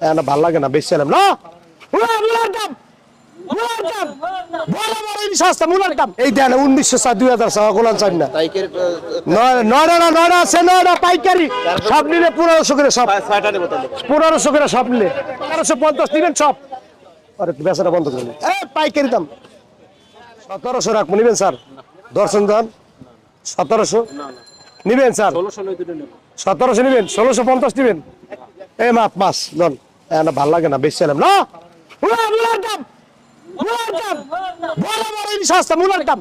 না ভালো লাগে না বেশি চালাম না! মুলার দাম! মুলার দাম! বড় বড় ইলিশ সস্তা মুলার দাম! এই দেন উনিশশো সাত দুই হাজার টাকা গোলান চাই না। পাইকারি নয় নয়টা না নয়টা আছে নয়টা পাইকারি। সব নিলে পনেরোশো করে সব। ছয়টা নেব পনেরোশো করে সব নিলে। তেরোশো পঞ্চাশ নিবেন সব। আরে বেচারা বন্ধ করে এ পাইকারি দাম। সতেরোশো রাখব নিবেন স্যার। দর্শন দান সতেরোশো। নিবেন স্যার। সতেরোশো নিবেন ষোলোশো পঞ্চাশ নিবেন। এ মাপ মাস লন। না ভালো লাগে না বেশি চালাম না! মুলা- মুলার দাম! মুলার দাম! বড় বড় ইলিশ সস্তা মুলার দাম!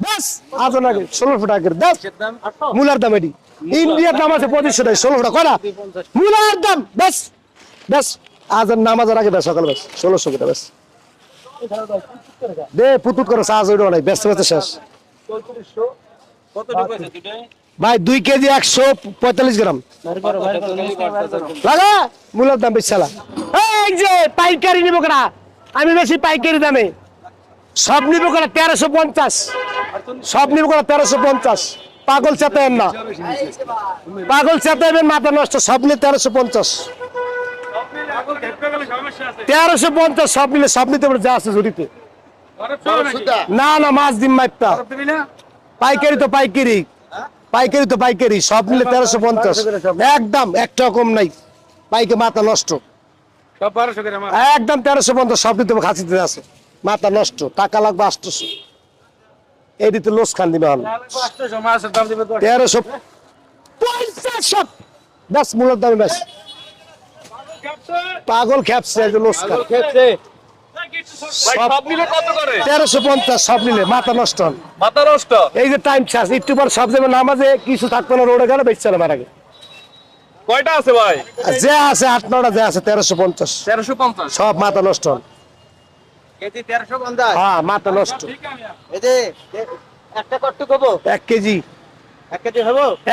বাস আজ নাকি ষোলোশো টাকা দাস মুলার দাম এটি। ইন্ডিয়ার দাম আছে পঁচিশশো টাকা ষোলোশো টাকা করা মুলার দাম! বেশ বেশ আজ নামাজের আগে সকাল ষোলোশো করে বেশ দে পুতুত করে সাহায্য হইল নাই ব্যস্ত ব্যস্ত শেষ। ভাই দুই কেজি একশো পঁয়তাল্লিশ গ্রাম। লাগা? মূলের দাম বেশি চালা। এই যে পাইকারি নিবো কেনা আমি বেশি পাইকারি দামে। সব নিবো কেনা তেরোশো পঞ্চাশ। সব নিবো কেনা তেরোশো পঞ্চাশ। পাগল চেতায়েন না। পাগল চেতাইবেন মাথা নষ্ট। সব নিয়ে তেরোশো পঞ্চাশ। তেরোশো পঞ্চাশ সব নিলে সব নিতে পারে যা আছে ঝুড়িতে। না না মাছ দিন মাইপটা। পাইকারি তো পাইকারি। পাইকারি তো পাইকারি সব মিলে তেরোশো পঞ্চাশ। একদম একটা কম নাই। পাইকে মাথা নষ্ট। একদম তেরোশো পঞ্চাশ সব নিতে খাসিতে আছে। মাথা নষ্ট টাকা লাগবে আটশোশো। এই দিতে লোস খান দিবে হল তেরোশো পঞ্চাশ। ব্যাস দামে ব্যাস পাগল যে লোস খান। তেরোশো পঞ্চাশ সব নিলে মাথা নষ্ট। মাথা নষ্ট? এই যে টাইম শেষ একটু পর সব যাবে নামাজে কিছু না রোডে গেলে বেশ চলে মারা কয়টা আছে ভাই? যে আছে আট নটা যে আছে তেরোশো পঞ্চাশ। তেরোশো পঞ্চাশ? সব মাথা নষ্ট। হ্যাঁ মাথা নষ্ট। একটা কট্টু কবো এক কেজি।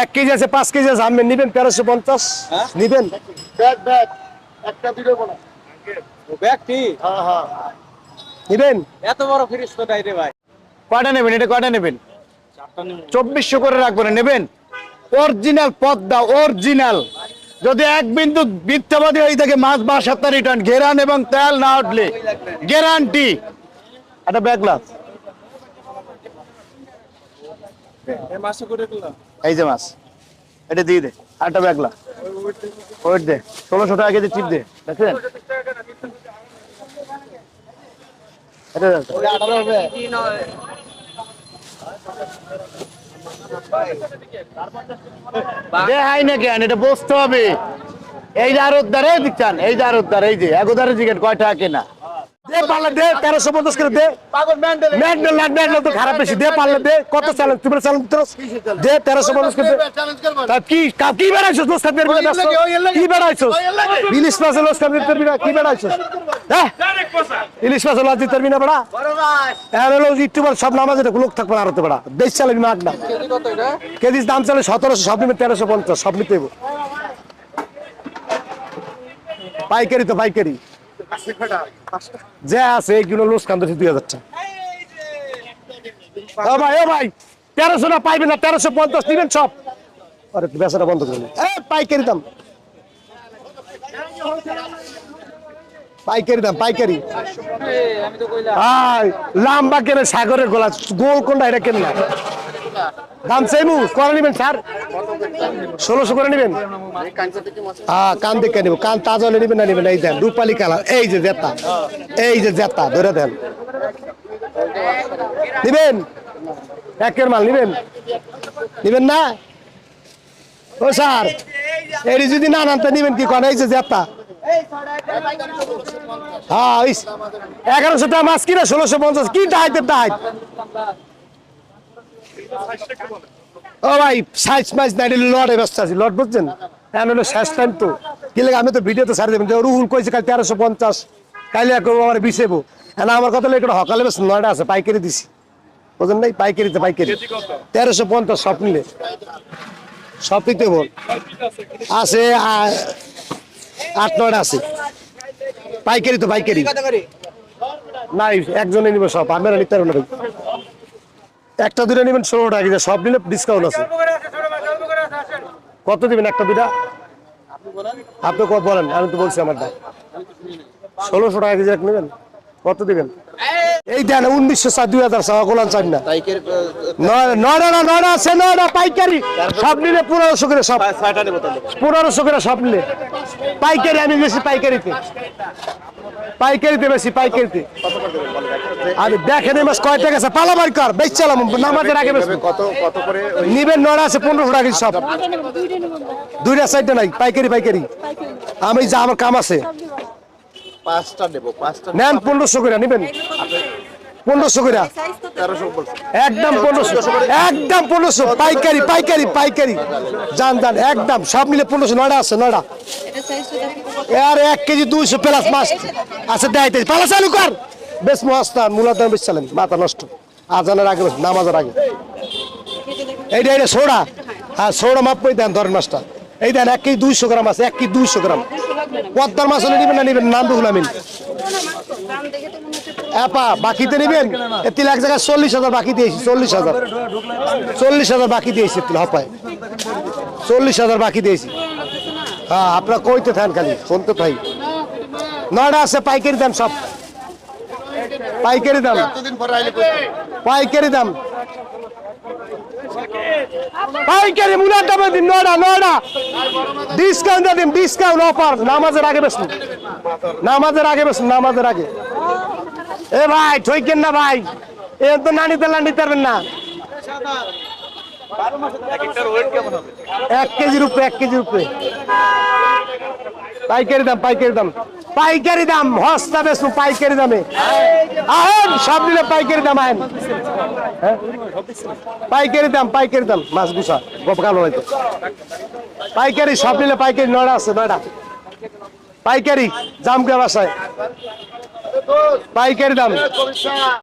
এক কেজি আছে পাঁচ কেজি আছে আপনি নিবেন তেরোশো পঞ্চাশ। হ্যাঁ? নিবেন? একটা দুটো বলো ব্যাগটি নিবেন? এত বড় ফিরিস তো রে ভাই। কয়টা নেবেন? এটা কয়টা নেবেন? চব্বিশশো করে রাখবেন নেবেন? Original Padma original. যদি এক বিন্দু হয়ে থাকে মাছ বাসাত্তা রিটার্ন গেরান এবং তেল না উঠলে গ্যারান্টি। একটা ব্যাগ গ্লাস এই যে মাছ। এটা দিয়ে দে। আরেকটা ব্যাগ গ্লাস ওয়েট দে। ষোলোশো টাকা কেজি চিপ দে। এটা। দেখাই না কেন এটা বসতে হবে। এই যে দিচ্ছেন এই যে দ্বার এই যে এগোদারে কয়টা টাকা কেনা। পারলে দে তেরোশো পঞ্চাশ করে দে। ম্যান্ডেল। ম্যান্ডেল তো খারাপ বেশি। দে পারলে দে কত চ্যালেঞ্জ তুমি চ্যালেঞ্জ দে তেরোশো পঞ্চাশ করে তা কি কা- কি বেড়াইছো লোস খাতে কি বেড়াইছো ইলিশ মাছের লোস খাতে না কি বেড়াইছো হ্যাঁ ইলিশ মাছের লজ দিতে পারবি না বেড়া। হ্যাঁ হলো ইউটিউবার সব নামাজ এটা লোক থাকবে না আরতে বেড়া বেশ চালাবি মাগ না। কেজির দাম চলে সতেরোশো সব নিবে তেরোশো পঞ্চাশ সব নিতে। পাইকারি তো পাইকারি। যে আছে ও ভাই ও ভাই না না পঞ্চাশ পাইকারি দাম। পাইকারি দাম লাম্বা কেনে সাগরের গোলা, গোল কোনটা, এটা কেন না। দাম সেমু করে নিবেন, স্যার। ষোলোশো করে নিবেন? হ্যাঁ কান দেখে নিব। কান তাজা হলে নিবেন না নিবেন? এই দেন, রূপালি কালার। এই যে জেতা। এই যে জেতা, ধরে দেন। নিবেন? একের মাল নিবেন? নিবেন না? ও স্যার, এটি যদি না নামতে নিবেন কি করেন এই যে জেতা। হ্যাঁ এগারোশো টাকা মাছ কিনা? ষোলোশো পঞ্চাশ। কি ডাইতে ডাইট ও ভাই, সাইজ টাইম তো। লাগে, আমি তো তেরোশো পঞ্চাশ, কাইলে আমার এখন আমার কথা বেশ নয়টা আছে, পাইকারি দিছি। পাইকারি। তেরোশো পঞ্চাশ সব বল। আছে আট, নয়টা আছে। পাইকারি তো পাইকারি। নাই, একজনে নিব সব আমি নিতে পারব না। একটা দুটো নেবেন ষোলো টাকা কেজি, সব নিলে ডিসকাউন্ট আছে। কত দিবেন একটা দুটা আপনি কত বলেন আমি তো বলছি আমার দাম ষোলোশো টাকা কেজি এক নেবেন? কত দিবেন? এই দেন উনিশশো চার দুই হাজার চাওয়া গোলান চার না। নয়- নয়টা না নয়টা আছে নয়টা পাইকারি। সব নিলে পনেরোশো করে সব। পনেরোশো করে সব নিলে। পাইকারি আমি বেশি পাইকারিতে। পাইকারিতে বেশি পাইকারিতে। আমি দেখেন এই মাস কয় টাকা আছে পালাবার কর বেশ চালাম নামাজের আগে কত কত করে নিবেন নয়টা আছে পনেরোশো টাকা সব দুইটা সাইডটা নাই পাইকারি পাইকারি। আমি যা আমার কাম আছে। পাঁচটা নেব পাঁচটা নেন পনেরোশো করে নিবেন। পনেরোশো করে। একদম পনেরোশো। একদম পনেরোশো। পাইকারি পাইকারি পাইকারি। জান জান একদম। সব মিলে পনেরোশো নয়টা আছে নয়টা। আর এক কেজি দুইশো প্লাস মাছ আছে দেয়তে পালা চালু কর। বেশ মস্তান মূলাদান বেশ চালেন মাথা নষ্ট। আজানের আগে, নামাজের আগে। এইটা এইটা সোডা। হ্যাঁ সোডা মাপ করে দেন ধরেন মাছটা। এই দেন, এক কেজি দুইশো গ্রাম আছে, এক কেজি দুইশো গ্রাম। পদ্মার মাছ হলে নিবেন না, নিবেন নাম দেখুন আমি এপা, বাকিতে নেবেন? এতিল এক জায়গায় চল্লিশ হাজার বাকি দিয়েছি, চল্লিশ হাজার। চল্লিশ হাজার বাকি দিয়েছি এতিল হপায়। চল্লিশ হাজার বাকি দিয়েছি। হ্যাঁ আপনার কইতে থাকেন খালি, শুনতে থাই নয়টা আছে, পাইকারি দেন সব। পাইকারি দাম। পাইকারি দাম। পাইকারি মুলার দামে দিন নয়টা নয়টা ডিসকাউন্ট দিন ডিসকাউন্ট অফার নামাজের আগে বেসুন নামাজের আগে বেসুন নামাজের আগে। এ ভাই ঠইকেন না ভাই। এ তো নানিতে লান্ডিতে পারবেন না। এক কেজির উপরে এক কেজির উপরে পাইকারি দাম পাইকারি দাম। পাইকারি দাম, হস্তা বেসু পাইকারি দামে। আহেন, সব দিলে পাইকারি দাম আহেন। হ্যাঁ? পাইকারি দাম পাইকারি দাম, মাছ গুছা গপ কালো হয়তো পাইকারি, সব নিলে পাইকারি নয়টা আছে নয়টা পাইকারি জামকে বাসায় পাইকারি দাম।